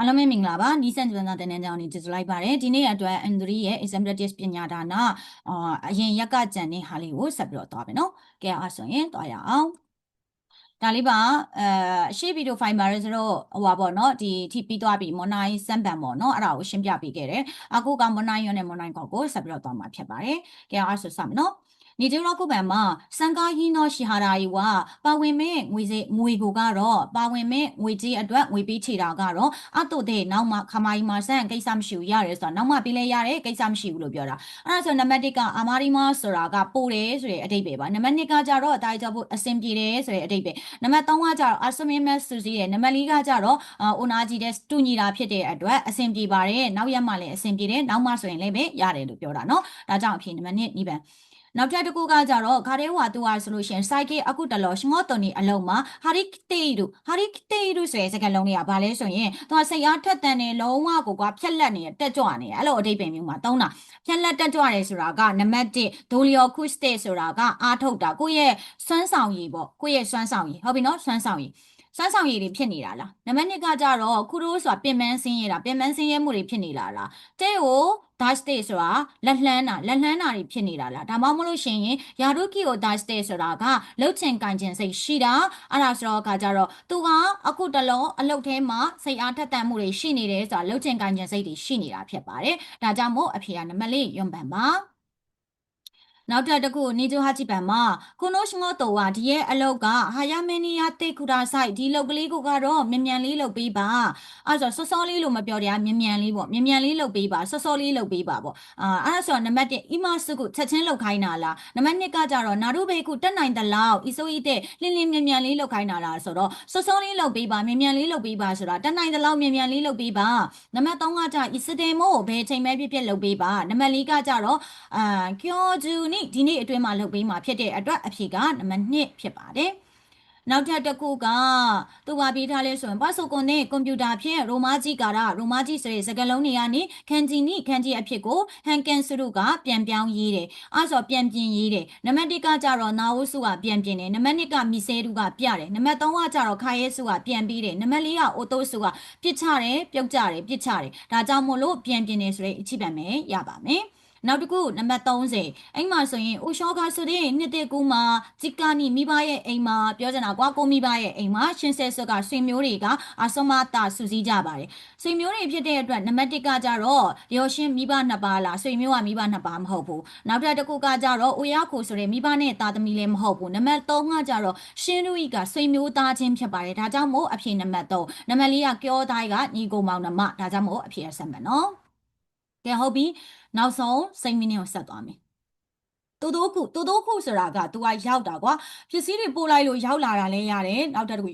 အားလုံးပဲမင်္ဂလာပါနီးစံကျွမ်းသားတင်နန်းကြောင်းနေကြိုဆိုလိုက်ပါတယ်ဒီနေ့အတွက် N3 ရဲ့ examinative ပညာဒါနအာအရင်ရက်ကကြံတဲ့ဟာလေးကိုဆက်ပြီးတော့သွားမယ်နော်ကဲအားဆိုရင်သွားရအောင်ဒါလေးပါအဲအရှိဗီဒီယိုဖိုင်ပါရဆိုတော့ဟိုပါပေါ့နော်ဒီထိပြီးသွားပြီမွန်နိုင်စမ်ပန်ပေါ့နော်အဲ့ဒါကိုရှင်းပြပေးခဲ့တယ်အခုကမွန်နိုင်ရွနဲ့မွန်နိုင်ကောကိုဆက်ပြီးတော့သွားမှာဖြစ်ပါတယ်ကဲအားဆိုစမယ်နော် နီဂျီရောကုပံမှာစံကာဟီနောရှီဟာရာယီဝပါဝင်မဲ့ငွေစေငွေကိုကတော့ပါဝင်မဲ့ငွေကြီးအတွက်ငွေပေးချေတာကတော့အတုတဲ့နောက်မှခမိုင်းမှာဆန်ကိစ္စမရှိဘူးရတယ်ဆိုတော့နောက်မှပေးလဲရတယ်ကိစ္စမရှိဘူးလို့ပြောတာအဲ့ဒါဆိုနံပါတ်1ကအာမာရီမာဆိုတာကပို့တယ်ဆိုတဲ့အဓိပ္ပာယ်ပါနံပါတ်2ကကြတော့အတိုင်းကြဖို့အဆင်ပြေတယ်ဆိုတဲ့အဓိပ္ပာယ်နံပါတ်3ကကြတော့အဆမင်းမက်စူစီတယ်နံပါတ်4ကကြတော့အိုနာဂျီတဲ့တူညီတာဖြစ်တဲ့အတွက်အဆင်ပြေပါတယ်နောက်ရက်မှလည်းအဆင်ပြေတယ်နောက်မှဆိုရင်လည်းပဲရတယ်လို့ပြောတာเนาะဒါကြောင့်အဖြစ်နံပါတ်1နိဗ္ဗာန် နောက်ထပ်တစ်ခုကကြတော့ခါရဲဝါတူဟာဆိုလို့ရှိရင် psyche အခုတလောရှငေါတုန်ဒီအလုံးမှာ hari kiteiru hari kiteiru ဆိုတဲ့စကားလုံးလေးကဘာလဲဆိုရင်သူကစိတ်အားထက်သန်နေလုံးဝကိုကွာဖြက်လက်နေတက်ကြွနေအဲ့လိုအဓိပ္ပာယ်မျိုးမှာသုံးတာဖြက်လက်တက်ကြွတယ်ဆိုတာကနံပါတ်1 dolio kuste ဆိုတာကအားထုတ်တာကိုယ့်ရဲ့စွမ်းဆောင်ရည်ပေါ့ကိုယ့်ရဲ့စွမ်းဆောင်ရည်ဟုတ်ပြီနော်စွမ်းဆောင်ရည်စွမ်းဆောင်ရည်တွေဖြစ်နေတာလားနံပါတ်2ကကြတော့ခုတို့ဆိုတာပင်ပန်းဆင်းရဲတာပင်ပန်းဆင်းရဲမှုတွေဖြစ်နေလားလားတဲ့ကို dash day ဆိုတာလက်လှမ်းတာလက်လှမ်းတာတွေဖြစ်နေတာလားဒါမှမဟုတ်လို့ရှိရင်ယာရုကီကို dash day ဆိုတာကလှုပ်ချင်ကန်ချင်စိတ်ရှိတာအဲ့ဒါဆိုတော့ကကြတော့သူကအခုတလုံးအလုတ်ထဲမှာစိတ်အားထက်သန်မှုတွေရှိနေတယ်ဆိုတာလှုပ်ချင်ကန်ချင်စိတ်တွေရှိနေတာဖြစ်ပါတယ်ဒါကြောင့်မို့အဖေကနံပါတ်လေးယွန်ပန်ပါ နောက်ထပ်တစ်ခုနေဂျိုဟာချီပန်မှာကိုနိုရှငေါတော်ဝါဒီရဲ့အလောက်ကဟာယာမင်းနီယာတေကူတာဆိုင်ဒီလောက်ကလေးကိုကတော့မြန်မြန်လေးလုပ်ပေးပါအဲ့ဆိုစောစောလေးလို့မပြောတရားမြန်မြန်လေးပေါ့မြန်မြန်လေးလုပ်ပေးပါစောစောလေးလုပ်ပေးပါပေါ့အာအဲ့ဆိုနံပါတ်1အီမာစုကိုချက်ချင်းလုပ်ခိုင်းတာလားနံပါတ်2ကကြတော့နာရုဘေကုတက်နိုင်တဲ့လောက်အီဆိုအီတဲ့လင်းလင်းမြန်မြန်လေးလုပ်ခိုင်းတာလားဆိုတော့စောစောလေးလုပ်ပေးပါမြန်မြန်လေးလုပ်ပေးပါဆိုတာတက်နိုင်တဲ့လောက်မြန်မြန်လေးလုပ်ပေးပါနံပါတ်3ကကြအီစတေမို့ဘယ်ချိန်ပဲဖြစ်ဖြစ်လုပ်ပေးပါနံပါတ်4ကကြတော့အာကျော်ဂျူနီဒီနေ့အတွင်းမှာလုပ်ပေးမှာဖြစ်တဲ့အတွက်အဖြေကနံပါတ်2ဖြစ်ပါတယ်နောက်ထပ်တစ်ခုကသူကပေးထားလဲဆိုရင်ပါဆိုကွန်နဲ့ကွန်ပျူတာဖြင့်ရိုမာဂျီကာရရိုမာဂျီဆိုတဲ့စကားလုံးတွေကနေခန်ဂျီနီခန်ဂျီအဖြစ်ကိုဟန်ကန်စရုကပြန်ပြောင်းရေးတယ်အဲဆိုပြန်ပြင်ရေးတယ်နံပါတ်1ကကြတော့နာဝုစုကပြန်ပြင်တယ်နံပါတ်2ကမီဆဲတုကပြတယ်နံပါတ်3ကကြတော့ခါရဲစုကပြန်ပြီးတယ်နံပါတ်4ကအိုတိုစုကပြစ်ချတယ်ပြုတ်ကြတယ်ပြစ်ချတယ်ဒါကြောင့်မို့လို့ပြန်ပြင်နေဆိုတဲ့အချိပံပဲရပါမယ် နောက်တစ်ခုနံပါတ်30အဲ့မှာဆိုရင်အိုရှောကဆိုတဲ့နှစ်တဲ့ကူမှာဂျီကာနီမိဘရဲ့အိမ်မှာပြောချင်တာကွာကိုမိဘရဲ့အိမ်မှာရှင်ဆဲဆွကဆွေမျိုးတွေကအစမတာစူးစီးကြပါတယ်ဆွေမျိုးတွေဖြစ်တဲ့အတွက်နံပါတ်1ကကြတော့ရောရှင်မိဘနှစ်ပါးလားဆွေမျိုးကမိဘနှစ်ပါးမဟုတ်ဘူးနောက်တစ်ခုကကြတော့အိုရခိုဆိုတဲ့မိဘနဲ့သားသမီးလည်းမဟုတ်ဘူးနံပါတ်3ကကြတော့ရှင်တို့ဤကဆွေမျိုးသားချင်းဖြစ်ပါတယ်ဒါကြောင့်မို့အဖြေနံပါတ်3နံပါတ်4ကကြောသားကညီကိုမောင်နှမဒါကြောင့်မို့အဖြေဆက်မယ်နော်ကဲဟုတ်ပြီ နောက်ဆုံးစိတ်မင်းကိုဆက်သွားမယ်တိုးတိုးခုတိုးတိုးခုဆိုတာက तू ကရောက်တာကွာပစ္စည်းတွေပို့လိုက်လို့ရောက်လာတာလည်းရတယ်နောက်တစ်ခု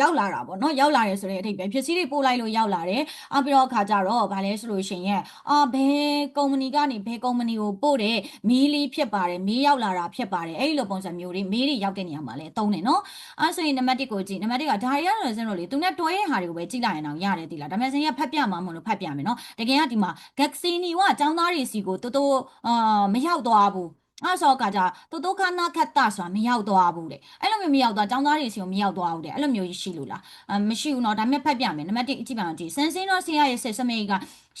ရောက်လာတာပေါ့နော်ရောက်လာတယ်ဆိုတဲ့အထိပ္ပယ်ပစ္စည်းတွေပို့လိုက်လို့ရောက်လာတယ်အပြီးတော့အခါကျတော့ဗာလဲဆိုလို့ရှိရင်အာဘယ်ကုမ္ပဏီကနေဘယ်ကုမ္ပဏီကိုပို့တယ်မီးလေးဖြစ်ပါတယ်မီးရောက်လာတာဖြစ်ပါတယ်အဲ့ဒီလိုပုံစံမျိုးတွေမီးတွေရောက်တဲ့နေရာမှာလဲတုံးတယ်နော်အဲဆိုရင်နံပါတ်1ကိုကြည့်နံပါတ်1ကဒါရီရတော့စင်းလို့လေသူနဲ့တွဲရဲ့ဟာတွေကိုပဲကြည့်လိုက်ရင်တော့ရတယ်တိလားဒါပေမဲ့စင်းရဖတ်ပြမှာမလို့ဖတ်ပြမယ်နော်တကယ်ကဒီမှာဂက်ဆီနီကចောင်းသားတွေစီကိုတိုးတိုးအာမရောက်သွားဘူး အဲ့ဆိုကကြတိုတိုခါနာခတ်တာဆိုတာမရောက်သွားဘူးတဲ့အဲ့လိုမျိုးမရောက်သွားចောင်းသားတွေစီကိုမရောက်သွားဘူးတဲ့အဲ့လိုမျိုးရှိလို့လားအမရှိဘူးเนาะဒါပေမဲ့ဖတ်ပြမယ်နံပါတ်1အကြည့်ပါအောင်ကြည့်စန်စင်းတော့ဆင်ရရဲ့ဆက်စမေးက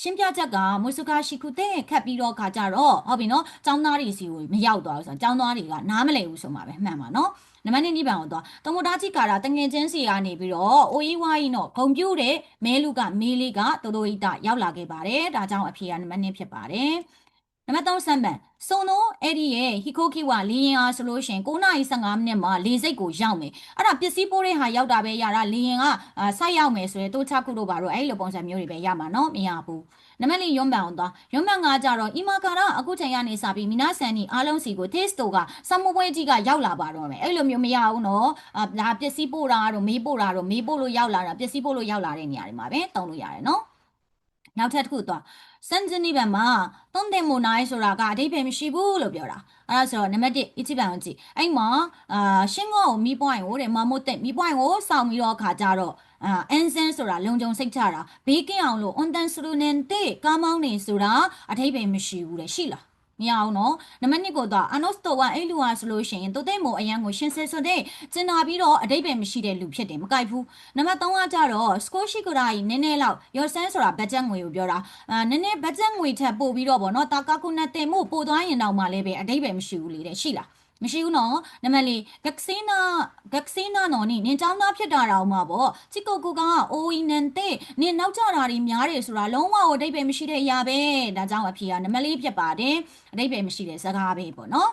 ရှင်းပြချက်ကမွေစုကာရှိခုတဲ့ခတ်ပြီးတော့ခါကြတော့ဟုတ်ပြီเนาะចောင်းသားတွေစီကိုမရောက်သွားဘူးဆိုတာចောင်းသားတွေကနားမလည်ဘူးဆိုမှာပဲမှန်ပါเนาะနံပါတ်2နိဗ္ဗာန်ကိုသွားတမုဒ္ဒจิကာရာတငင်ချင်းစီကနေပြီးတော့အိုဤဝါဤတော့ဂုံပြူတဲ့မဲလူကမေးလေးကတိုတိုဤတရောက်လာခဲ့ပါတယ်ဒါကြောင့်အဖြေကနံပါတ်2ဖြစ်ပါတယ် နံပါတ်3စမ်းပန်စုံတော့အဲ့ဒီရဲ့ဟီခိုကီဝါလင်းရင်အားဆိုလို့ရှင်9:15မိနစ်မှာလေစိတ်ကိုရောက်မယ်အဲ့ဒါပစ္စည်းပိုးတဲ့ဟာရောက်တာပဲရတာလင်းရင်ကဆိုက်ရောက်မယ်ဆိုရင်တိုးချခုတို့ပါတော့အဲ့လိုပုံစံမျိုးတွေပဲရမှာနော်မရဘူးနမလေးရွန်ပန်အောင်သွားရွန်ပန်ကကြတော့အီမာကာရာအခုချိန်ကနေစပြီးမိနာဆန်နီအားလုံးစီကို taste တို့ကစမပွဲကြီးကရောက်လာပါတော့မယ်အဲ့လိုမျိုးမရဘူးနော်ဒါပစ္စည်းပို့တာတော့မေးပို့တာတော့မေးပို့လို့ရောက်လာတာပစ္စည်းပို့လို့ရောက်လာတဲ့နေရာတွေမှာပဲတောင်းလို့ရတယ်နော်နောက်ထပ်တစ်ခုသွား စန်ဂျနီဘန်မှာသုံးတင်မိုနိုင်ဆိုတာကအဓိပ္ပာယ်မရှိဘူးလို့ပြောတာအဲ့ဒါဆိုတော့နံပါတ်1အချိပန်ကိုကြည့်အဲ့မှာအာရှင်းကောကိုမီးပွိုင်းကိုတဲ့မမို့တဲ့မီးပွိုင်းကိုစောင့်ပြီးတော့ခါကြတော့အာအန်ဆန်ဆိုတာလုံခြုံစိတ်ချတာဘေးကင်းအောင်လို့ on tan suru nen တဲ့ကားမောင်းနေဆိုတာအထိပ္ပယ်မရှိဘူးလေရှိလား မရအောင်နော်နံပါတ်2ကိုတော့အနော့စတော့ကအဲ့လူဟာဆိုလို့ရှိရင်တိုတိတ်မို့အရန်ကိုရှင်းစဲဆိုတဲ့ကျင်နာပြီးတော့အတိတ်ပဲမရှိတဲ့လူဖြစ်တယ်မကြိုက်ဘူးနံပါတ်3ကကြတော့စကိုရှိကိုရာကြီးနည်းနည်းလောက်ရော်ဆန်းဆိုတာဘတ်ဂျက်ငွေကိုပြောတာအာနည်းနည်းဘတ်ဂျက်ငွေထက်ပို့ပြီးတော့ဗောနော်တာကာကုနဲ့တင်မို့ပို့သွားရင်တော့မှလည်းပဲအတိတ်ပဲမရှိဘူးလေတဲ့ရှိလား မရှိဘူးနော်နံပါတ်၄ဂက်ဆီနာဂက်ဆီနာနော်နိနင်ចောင်းသားဖြစ်တာတော့မှာပေါ့ချီကိုကိုကအိုအီနန်တဲ့နင်နောက်ကျတာတွေများတယ်ဆိုတာလုံးဝအတိတ်ပဲမရှိတဲ့အရာပဲဒါကြောင့်အဖေကနံပါတ်၄ဖြစ်ပါတယ်အတိတ်ပဲမရှိတဲ့စကားပဲပေါ့နော်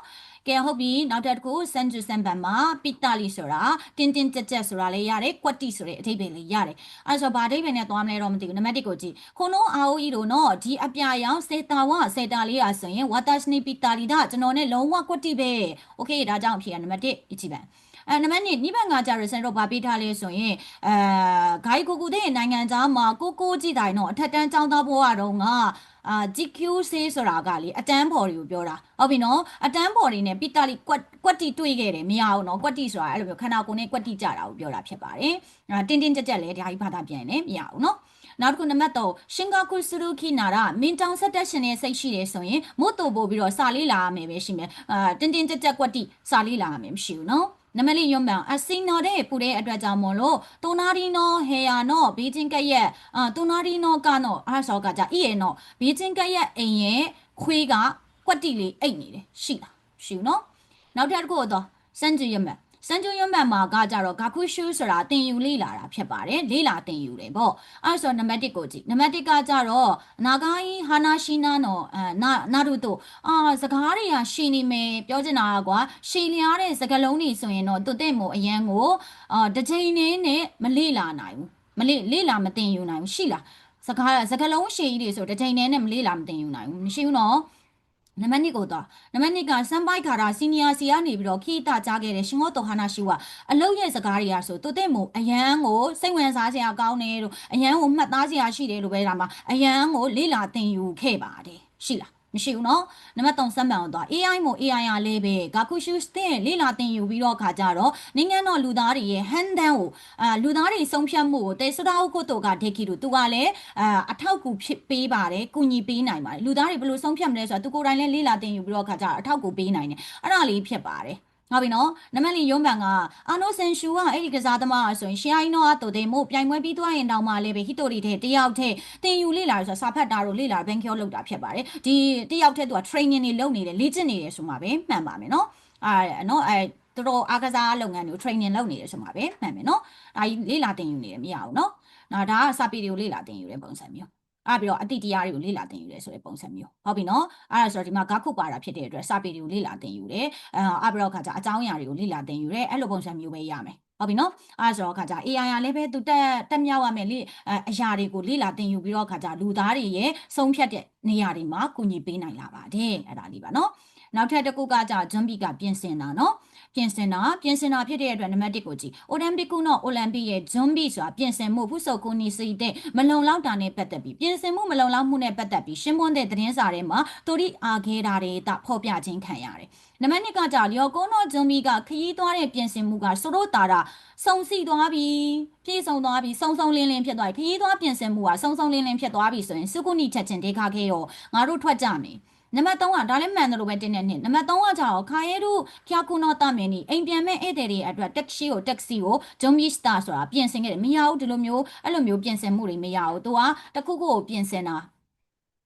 ကဲဟုတ်ပြီနောက်တစ်ခုစန်ဂျူစန်ဘန်မှာပီတာလီဆိုတာတင်းတင်းကြက်ကြက်ဆိုတာလေးရတယ်ကွက်တီဆိုတဲ့အဓိပ္ပာယ်လေးရတယ်အဲဆိုဘာအဓိပ္ပာယ်နဲ့သွားမလဲတော့မသိဘူးနံပါတ်1ကိုကြည့်ခုနအာအိုအီတို့နော်ဒီအပြာရောင်စေတာဝစေတာလေးอ่ะဆိုရင်ဝါတာရှနီပီတာလီဒါကျွန်တော်နဲ့လုံးဝကွက်တီပဲโอเคဒါကြောင့်အဖြေကနံပါတ်1ဒီကြည့်ပါအဲနံပါတ်2နိဗ္ဗာန်ကကြရစင်တော့ဗာပေးထားလဲဆိုရင်အဲဂိုင်းကိုကိုတဲ့နိုင်ငံသားမှာကိုကိုကြည့်တိုင်းတော့အထက်တန်းចောင်းသားဘဝတော့က အာ GQC ဆိုတာကလေအတန်းဖော်တွေကိုပြောတာဟုတ်ပြီနော်အတန်းဖော်တွေနဲ့ပိတလိကွက်ကွက်တီတွေ့ခဲ့တယ်မရဘူးနော်ကွက်တီဆိုတာအဲ့လိုမျိုးခန္ဓာကိုယ်နဲ့ကွက်တီကြတာကိုပြောတာဖြစ်ပါတယ်အာတင်းတင်းကြက်ကြက်လေဒါကြီးဘာသာပြန်နေမရဘူးနော်နောက်တစ်ခုနံပါတ်3ရှင်ဂါကူစရူခီနာရာမင်းတောင်ဆက်တက်ရှင်ရဲ့စိတ်ရှိတယ်ဆိုရင်မို့တူပို့ပြီးတော့စာလေးလာရမယ်ပဲရှိမယ်အာတင်းတင်းကြက်ကြက်ကွက်တီစာလေးလာရမယ်မရှိဘူးနော် နမလီယွန်ပန်အစင်းနော်တဲ့ပူတဲ့အတွက်ကြောင့်မလို့တိုနာဒီနော်ဟေယာနော်ဘေးချင်းကက်ရဲ့အာတိုနာဒီနော်ကနော်အားဆောကကြဤရဲ့နော်ဘေးချင်းကက်ရဲ့အိမ်ရဲ့ခွေးကကွက်တီလေးအိတ်နေတယ်ရှိလားရှိဘူးနော်နောက်တစ်ခုတော့စန်ဂျီယမ န်စန်ဂျူယွန်မန်မှာကကြတော့ဂါခုရှူဆိုတာတင်ယူလေ့လာတာဖြစ်ပါတယ်လေ့လာတင်ယူတယ်ပေါ့အဲ့ဆိုနံပါတ်1ကိုကြည့်နံပါတ်1ကကြတော့နာဂိုင်းဟာနာရှိနာနော်အဲနာနာရုတိုအာစကားတွေကရှည်နေမယ်ပြောချင်တာကွာရှည်လျားတဲ့စကားလုံးတွေဆိုရင်တော့တွတ်တဲ့မို့အရန်ကိုအာတစ်ချိန်နေနဲ့မလေ့လာနိုင်ဘူးမလေ့လေ့လာမတင်ယူနိုင်ဘူးရှိလားစကားစကားလုံးရှည်ကြီးတွေဆိုတစ်ချိန်နဲ့မလေ့လာမတင်ယူနိုင်ဘူးမရှိဘူးနော် နံပါတ်2ကိုတော့နံပါတ်2ကစမ်ပိုက်ခါရာစီနီယာစီကနေပြီးတော့ခိတာကြားခဲ့တဲ့ရှင်မောတော်ဟာနာရှိဝအလုတ်ရဲ့စကားတွေကဆိုတူတဲ့မို့အယမ်းကိုစိတ်ဝင်စားစရာကောင်းတယ်လို့အယမ်းကိုမှတ်သားစရာရှိတယ်လို့ပဲဒါမှအယမ်းကိုလေ့လာသင်ယူခဲ့ပါတယ်ရှိလား မရှိဘူးเนาะနံပါတ်3စမ်းပန်အောင်တော့ AI မို့ AI ရလဲပဲဂါကူရှုစတဲ့လေ့လာသင်ယူပြီးတော့ခါကြတော့နိုင်ငံတော်လူသားတွေရဲ့ဟန်ဒန်ကိုအာလူသားတွေဆုံးဖြတ်မှုကိုတေစရာကိုတို့ကဒေခီတို့သူကလည်းအာအထောက်ကူဖြစ်ပေးပါတယ်ကုညီပေးနိုင်ပါတယ်လူသားတွေဘယ်လိုဆုံးဖြတ်မလဲဆိုတော့သူကိုယ်တိုင်လည်းလေ့လာသင်ယူပြီးတော့ခါကြအထောက်ကူပေးနိုင်တယ်အဲ့ဒါလေးဖြစ်ပါတယ် ဟုတ်ပြီနော်နမလီယွန်းဘန်ကအာနိုဆန်ရှူကအဲ့ဒီကစားသမားဆိုရင်ရှီအိုင်းနောအတူတဲ့မို့ပြိုင်ပွဲပြီးသွားရင်တောင်မှလည်းပဲဟီတိုရီတဲ့တယောက်တည်းတင်ယူလေ့လာဆိုစာဖတ်တာတို့လေ့လာဘန်ကျော်လောက်တာဖြစ်ပါတယ်ဒီတယောက်တည်းသူက training တွေလုပ်နေတယ်လေ့ကျင့်နေတယ်ဆိုမှပဲမှန်ပါမယ်နော်အာနော်အဲသူတို့အားကစားလုပ်ငန်းတွေကို training လုပ်နေတယ်ဆိုမှပဲမှန်မယ်နော်ဒါကြီးလေ့လာတင်ယူနေတယ်မရဘူးနော်နော်ဒါကစာပေတွေကိုလေ့လာတင်ယူတဲ့ပုံစံမျိုး အဲ့ပြီးတော့အတိတရားတွေကိုလေ့လာသင်ယူတယ်ဆိုတဲ့ပုံစံမျိုးဟုတ်ပြီနော်အဲ့ဒါဆိုတော့ဒီမှာဂါခုပါတာဖြစ်တဲ့အတွက်စာပေတွေကိုလေ့လာသင်ယူတယ်အဲအဲ့ပြီးတော့ခါကျအကြောင်းအရာတွေကိုလေ့လာသင်ယူတယ်အဲ့လိုပုံစံမျိုးပဲရမယ်ဟုတ်ပြီနော်အဲ့ဆိုတော့ခါကျ AI ရလည်းပဲသူတက်တက်မြောက်ရမယ်လေအရာတွေကိုလေ့လာသင်ယူပြီးတော့ခါကျလူသားတွေရဲ့ဆုံးဖြတ်တဲ့နေရာတွေမှာကူညီပေးနိုင်လာပါတယ်အဲ့ဒါလေးပါနော် နောက်ထပ်တစ်ခုကကြာဂျွန်ဘီကပြင်ဆင်တာနော်ပြင်ဆင်တာပြင်ဆင်တာဖြစ်တဲ့အတွက်နံပါတ်1ကိုကြည့်အိုလံပစ်ကုနော်အိုလံပစ်ရဲ့ဂျွန်ဘီဆိုတာပြင်ဆင်မှုဖုဆုပ်ကူနီစီတဲ့မလုံလောက်တာနဲ့ပတ်သက်ပြီးပြင်ဆင်မှုမလုံလောက်မှုနဲ့ပတ်သက်ပြီးရှင်းပွန်းတဲ့သတင်းစာထဲမှာတိုရီအာခဲတာတွေတဖော်ပြခြင်းခံရတယ်နံပါတ်2ကကြာလျော်ကုန်းတော်ဂျွန်ဘီကခရီးသွားတဲ့ပြင်ဆင်မှုကဆိုတော့တာတာစုံစီသွားပြီပြည့်စုံသွားပြီစုံစုံလင်းလင်းဖြစ်သွားပြီခရီးသွားပြင်ဆင်မှုကစုံစုံလင်းလင်းဖြစ်သွားပြီဆိုရင်စုကုနီချက်ချင်းဒေခါခဲရောငါတို့ထွက်ကြမယ် နံပါတ်3ကဒါလည်းမှန်တယ်လို့ပဲတင်နေနှစ်နံပါတ်3ကကြာတော့ခါရဲတို့ဖျာကုနောတမင်းနီအိမ်ပြန်မဲ့ဧည့်သည်တွေအတွက်တက်ဆီကိုတက်ဆီကိုဂျုံမီစတာဆိုတာပြင်ဆင်ခဲ့တယ်မရဘူးဒီလိုမျိုးအဲ့လိုမျိုးပြင်ဆင်မှုတွေမရဘူးသူကတခုခုကိုပြင်ဆင်တာ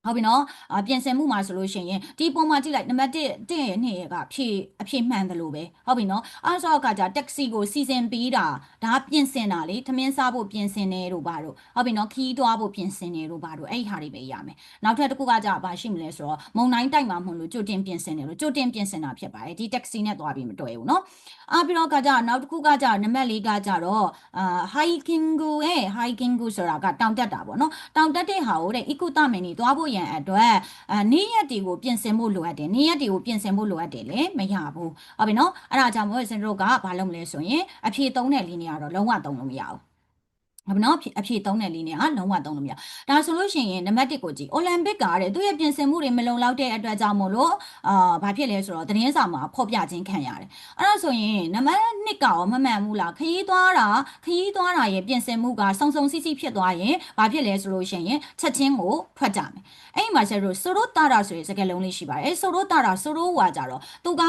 ဟုတ်ပြီနော်အပြင်ဆင်မှုမှာဆိုလို့ရှိရင်ဒီပုံမှာကြည့်လိုက်နံပါတ်1တဲ့ရဲ့နှစ်ရဲ့ကဖြည့်အဖြည့်မှန်တယ်လို့ပဲဟုတ်ပြီနော်အားဆောက်ကကြာတက်ဆီကိုစီစဉ်ပေးတာဒါပြင်ဆင်တာလေသမင်းစားဖို့ပြင်ဆင်တယ်လို့ပါတော့ဟုတ်ပြီနော်ခီးသွားဖို့ပြင်ဆင်တယ်လို့ပါတော့အဲ့ဒီဟာတွေပဲရမယ်နောက်ထပ်တစ်ခုကကြာဘာရှိမလဲဆိုတော့မုံတိုင်းတိုက်မှာမဟုတ်လို့ကြိုတင်ပြင်ဆင်တယ်လို့ကြိုတင်ပြင်ဆင်တာဖြစ်ပါတယ်ဒီတက်ဆီနဲ့သွားပြီးမတွေ့ဘူးနော်အားပြီးတော့ကကြာနောက်တစ်ခုကကြာနံပါတ်၄ကကြာတော့အာ hiking ကိုရဲ့ hiking ကိုဆိုတာကတောင်တက်တာပေါ့နော်တောင်တက်တဲ့ဟာကိုတဲ့ eco တမင်နေသွားဖို့ရန်အတွက်အာနေ့ရက်တွေကိုပြင်ဆင်ဖို့လိုအပ်တယ်နေ့ရက်တွေကိုပြင်ဆင်ဖို့လိုအပ်တယ်လေမရဘူးဟုတ်ပြီနော်အဲ့ဒါကြောင့်မို့စင်တို့ကဘာလုပ်မလဲဆိုရင်အဖြေသုံးတဲ့လီနီယာတော့လုံးဝသုံးလို့မရဘူး ဟုတ်ပြီနော်အဖြေအဖြေသုံးတဲ့လေးနဲ့ဟာလုံးဝသုံးလို့မရဒါဆိုလို့ရှိရင်နံပါတ်1ကိုကြည့်အိုလံပစ်ကတဲ့သူ့ရဲ့ပြင်ဆင်မှုတွေမလုံလောက်တဲ့အတွက်ကြောင့်မို့လို့အာဘာဖြစ်လဲဆိုတော့သတင်းစာမှာဖော်ပြခြင်းခံရတယ်အဲ့ဒါဆိုရင်နံပါတ်2ကရောမမှန်ဘူးလားခရီးသွားတာခရီးသွားတာရဲ့ပြင်ဆင်မှုကစုံစုံစီစီဖြစ်သွားရင်ဘာဖြစ်လဲဆိုလို့ရှိရင်ချက်ချင်းကိုထွက်ကြမယ်အဲ့ဒီမှာကျတော့ဆိုရိုတာတာဆိုရင်စကားလုံးလေးရှိပါတယ်အဲ့ဆိုရိုတာတာဆိုရိုဝါကြတော့သူက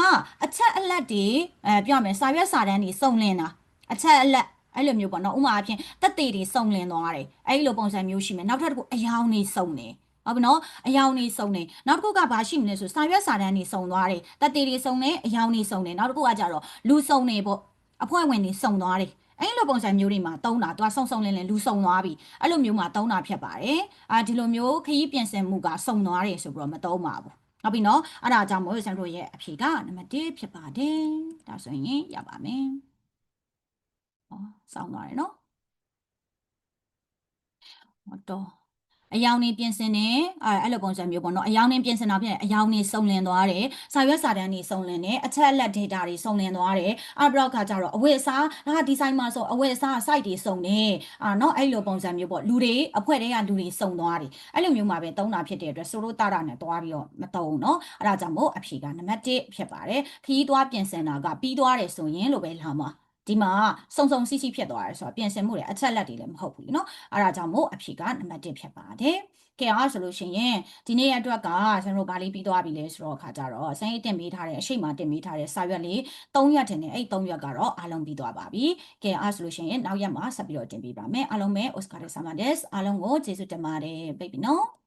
အချက်အလက်တွေအဲပြောရမယ်စာရွက်စာတမ်းတွေစုံလင်တာအချက်အလက် အဲ့လိုမျိုးပေါ့နော်ဥပမာအဖြစ်တက်တေတွေစုံလင်သွားတယ်အဲ့ဒီလိုပုံစံမျိုးရှိမယ်နောက်ထပ်တစ်ခုအယောင်တွေစုံတယ်ဟုတ်ပြီနော်အယောင်နေစုံနေနောက်တစ်ခုကဘာရှိမလဲဆိုစာရွက်စာတမ်းနေစုံသွားတယ်တက်တေတွေစုံနေအယောင်နေစုံနေနောက်တစ်ခုကကြတော့လူစုံနေပေါ့အဖွဲ့ဝင်တွေစုံသွားတယ်အဲ့လိုပုံစံမျိုးတွေမှာတုံးတာသူကစုံစုံလင်းလင်းလူစုံသွားပြီအဲ့လိုမျိုးမှာတုံးတာဖြစ်ပါတယ်အာဒီလိုမျိုးခရီးပြင်ဆင်မှုကစုံသွားတယ်ဆိုပြီးတော့မတုံးပါဘူးဟုတ်ပြီနော်အဲ့ဒါကြောင့်မို့ဆန်တို့ရဲ့အဖြေကနံပါတ်1ဖြစ်ပါတယ်ဒါဆိုရင်ရပါမယ်ဟော စောင်းသွားတယ်နော်ဟောတော့အယောင်နေပြင်ဆင်နေအဲအဲ့လိုပုံစံမျိုးပေါ့နော်အယောင်နေပြင်ဆင်တာဖြစ်ရင်အယောင်နေစုံလင်သွားတယ်စာရွက်စာတမ်းနေစုံလင်တယ်အချက်အလက် data တွေစုံလင်သွားတယ်အဲ့ဘလောက်ကကြတော့အဝတ်အစားဒါကဒီဇိုင်းမှာဆိုအဝတ်အစား site တွေစုံတယ်အာနော်အဲ့လိုပုံစံမျိုးပေါ့လူတွေအဖွဲ့တွေကလူတွေစုံသွားတယ်အဲ့လိုမျိုးမှာပဲသုံးတာဖြစ်တဲ့အတွက်ဆိုလိုတာတာနဲ့တွားပြီးတော့မသုံးနော်အဲ့ဒါကြောင့်မို့အဖြေကနံပါတ်1ဖြစ်ပါတယ်ခရီးသွားပြင်ဆင်တာကပြီးသွားတယ်ဆိုရင်လို့ပဲလာမှာ ဒီမှာစုံစုံစီစီဖြစ်သွားတယ်ဆိုတော့ပြင်ဆင်မှုတွေအချက်လက်တွေလည်းမဟုတ်ဘူးလीเนาะအဲ့ဒါကြောင့်မို့အဖြေကနံပါတ်1ဖြစ်ပါတယ်ကဲအားဆိုလို့ရှိရင်ဒီနေ့အတွက်ကကျွန်တော်တို့ဗာလေးပြီးသွားပြီလေဆိုတော့အခါကြတော့စမ်းရေးတင်ပေးထားတဲ့အရှိတ်မှာတင်ပေးထားတဲ့စာရွက်လေး3ရွက်တင်နေအဲ့3ရွက်ကတော့အားလုံးပြီးသွားပါပြီကဲအားဆိုလို့ရှိရင်နောက်ရက်မှာဆက်ပြီးတော့တင်ပေးပါမယ်အားလုံးပဲ Oscar de Samades အားလုံးကိုကျေးဇူးတင်ပါတယ်ပြပြီနော်